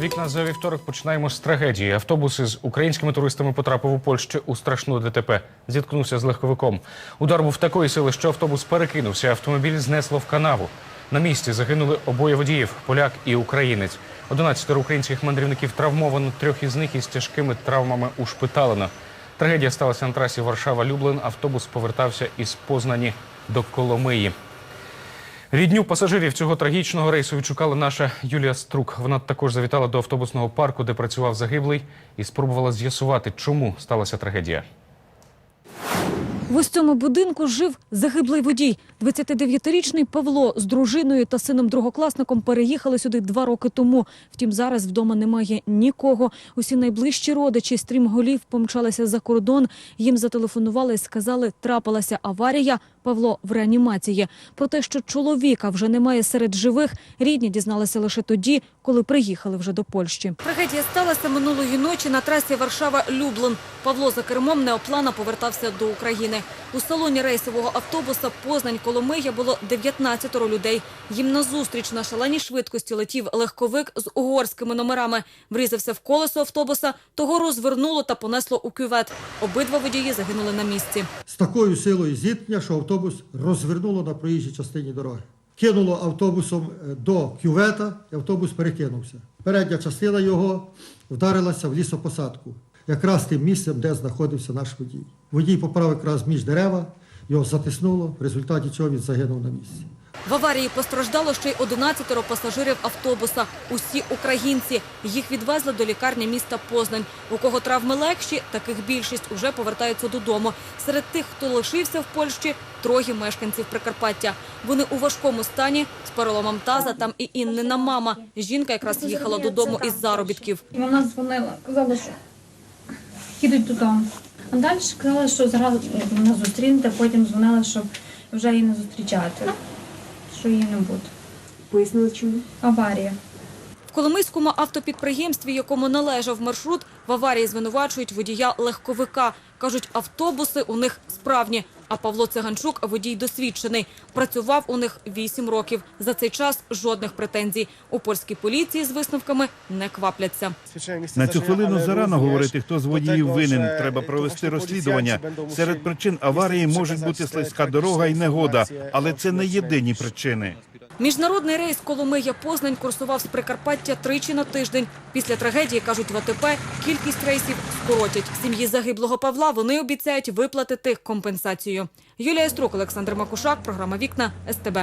Вікна за вівторок починаємо з трагедії. Автобус із українськими туристами потрапив у Польщу у страшну ДТП. Зіткнувся з легковиком. Удар був такої сили, що автобус перекинувся. Автомобіль знесло в канаву. На місці загинули обоє водіїв поляк і українець. 11 українських мандрівників травмовано. Трьох із них із тяжкими травмами ушпиталено. Трагедія сталася на трасі Варшава-Люблин. Автобус повертався із Познані до Коломиї. Рідню пасажирів цього трагічного рейсу відшукала наша Юлія Струк. Вона також завітала до автобусного парку, де працював загиблий, і спробувала з'ясувати, чому сталася трагедія. В ось цьому будинку жив загиблий водій. 29-річний Павло з дружиною та сином-другокласником переїхали сюди два роки тому. Втім, зараз вдома немає нікого. Усі найближчі родичі стрімголів помчалися за кордон. Їм зателефонували і сказали, трапилася аварія. Павло в реанімації. Про те, що чоловіка вже немає серед живих, рідні дізналися лише тоді, коли приїхали вже до Польщі. Трагедія сталася минулої ночі на трасі Варшава-Люблин. Павло за кермом неоплана повертався до України. У салоні рейсового автобуса Познань Коломия було 19 людей. Їм назустріч на шаленій швидкості летів легковик з угорськими номерами. Врізався в колесо автобуса, того розвернуло та понесло у кювет. Обидва водії загинули на місці. з такою силою зіткнення, що автобус розвернуло на проїжджій частині дороги. Кинуло автобусом е, до кювета, і автобус перекинувся. Передня частина його вдарилася в лісопосадку, якраз тим місцем, де знаходився наш водій. Водій поправив якраз між дерева, його затиснуло, в результаті чого він загинув на місці. В аварії постраждало ще й 11 пасажирів автобуса. Усі українці. Їх відвезли до лікарні міста Познань. У кого травми легші, таких більшість уже повертаються додому. Серед тих, хто лишився в Польщі, троє мешканців Прикарпаття. Вони у важкому стані з переломом таза. Там і Іннина мама. Жінка якраз їхала додому із заробітків. Вона дзвонила, казала, що їдуть додому. А далі казали, що зразу мене зустрінете, потім дзвонила, щоб вже її не зустрічати, що її не буде. Пояснили чому? Аварія. В Коломийському автопідприємстві, якому належав маршрут, в аварії звинувачують водія легковика. Кажуть, автобуси у них справні. А Павло Циганчук, водій досвідчений, працював у них 8 років. За цей час жодних претензій. У польській поліції з висновками не квапляться. На цю хвилину зарано говорити, хто з водіїв винен. Треба провести розслідування. Серед причин аварії можуть бути слизька дорога і негода, але це не єдині причини. Міжнародний рейс Коломия Познань курсував з Прикарпаття тричі на тиждень. Після трагедії, кажуть в АТП, кількість рейсів скоротять. Сім'ї загиблого Павла вони обіцяють виплатити компенсацію. Юлія Струк, Олександр Макушак, програма Вікна СТБ.